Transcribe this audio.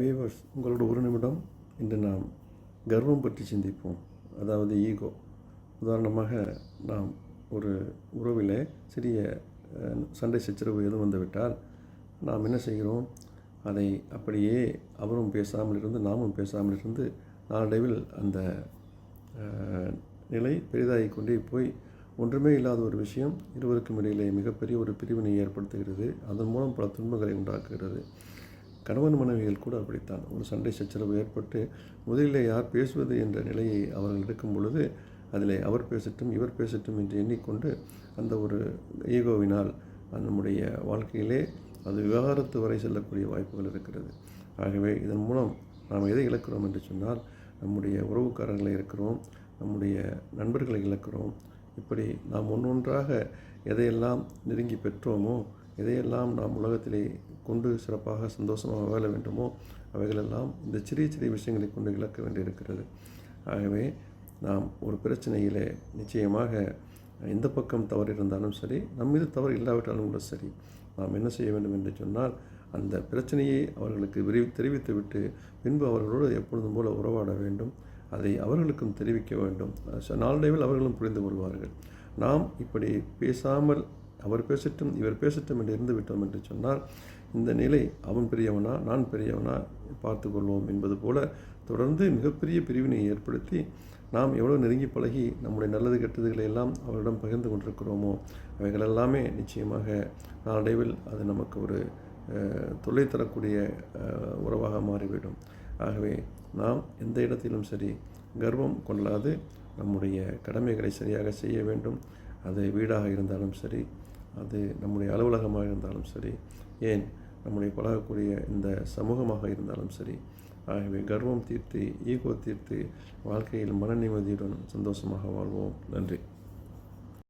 Viewers உங்களோட ஒரு நிமிடம் இன்று நாம் கர்வம் பற்றி சிந்திப்போம். அதாவது ஈகோ. உதாரணமாக நாம் ஒரு உறவில் சிறிய சண்டை சச்சரவு எதுவும் வந்துவிட்டால் நாம் என்ன செய்கிறோம்? அதை அப்படியே அவரும் பேசாமல் இருந்து நாமும் பேசாமல் இருந்து நாளடைவில் அந்த நிலை பெரிதாகி கொண்டே போய் ஒன்றுமே இல்லாத ஒரு விஷயம் இருவருக்கும் இடையிலே மிகப்பெரிய ஒரு பிரிவினை ஏற்படுத்துகிறது. அதன் மூலம் பல துன்பங்களை உண்டாக்குகிறது. கணவன் மனைவிகள் கூட அப்படித்தான். ஒரு சண்டை சச்சரவு ஏற்பட்டு முதலில் யார் பேசுவது என்ற நிலையை அவர்கள் எடுக்கும் பொழுது அதில் அவர் பேசட்டும் இவர் பேசட்டும் என்று எண்ணிக்கொண்டு அந்த ஒரு ஈகோவினால் நம்முடைய வாழ்க்கையிலே அது விவகாரத்து வரை செல்லக்கூடிய வாய்ப்புகள் இருக்கிறது. ஆகவே இதன் மூலம் நாம் எதை இழக்கிறோம் என்று சொன்னால் நம்முடைய உறவுக்காரர்களை இருக்கிறோம் நம்முடைய நண்பர்களை இழக்கிறோம். இப்படி நாம் ஒன்றொன்றாக எதையெல்லாம் நெருங்கி பெற்றோமோ எதையெல்லாம் நாம் உலகத்திலே கொண்டு சிறப்பாக சந்தோஷமாக வாழ வேண்டுமோ அவைகளெல்லாம் இந்த சிறிய சிறிய விஷயங்களை கொண்டு இழக்க வேண்டியிருக்கிறது. ஆகவே நாம் ஒரு பிரச்சனையிலே நிச்சயமாக எந்த பக்கம் தவறு இருந்தாலும் சரி நம் மீது தவறு இல்லாவிட்டாலும் கூட சரி நாம் என்ன செய்ய வேண்டும் என்று சொன்னால் அந்த பிரச்சனையை அவர்களுக்கு விரிவி தெரிவித்துவிட்டு பின்பு அவர்களோடு எப்பொழுதும் போல உறவாட வேண்டும். அதை அவர்களுக்கும் தெரிவிக்க வேண்டும். நாளடைவில் அவர்களும் புரிந்து கொள்வார்கள். நாம் இப்படி பேசாமல் அவர் பேசட்டும் இவர் பேசட்டும் என்று இருந்து விட்டோம் என்று சொன்னால் இந்த நிலை அவன் பெரியவனா நான் பெரியவனா பார்த்து கொள்வோம் என்பது போல தொடர்ந்து மிகப்பெரிய பிரிவினை ஏற்படுத்தி நாம் எவ்வளோ நெருங்கி பழகி நம்முடைய நல்லது கெட்டதுகளை எல்லாம் அவரிடம் பகிர்ந்து கொண்டிருக்கிறோமோ அவைகள் எல்லாமே நிச்சயமாக நாளடைவில் அது நமக்கு ஒரு தொல்லை தரக்கூடிய உறவாக மாறிவிடும். ஆகவே நாம் எந்த இடத்திலும் சரி கர்வம் கொள்ளாது நம்முடைய கடமைகளை சரியாக செய்ய வேண்டும். அது வீடாக இருந்தாலும் சரி அது நம்முடைய அலுவலகமாக இருந்தாலும் சரி ஏன் நம்முடைய பழகக்கூடிய இந்த சமூகமாக இருந்தாலும் சரி ஆகவே கர்வம் தீர்த்து ஈகோ தீர்த்து வாழ்க்கையில் மன நிம்மதியுடன் சந்தோஷமாக வாழ்வோம். நன்றி.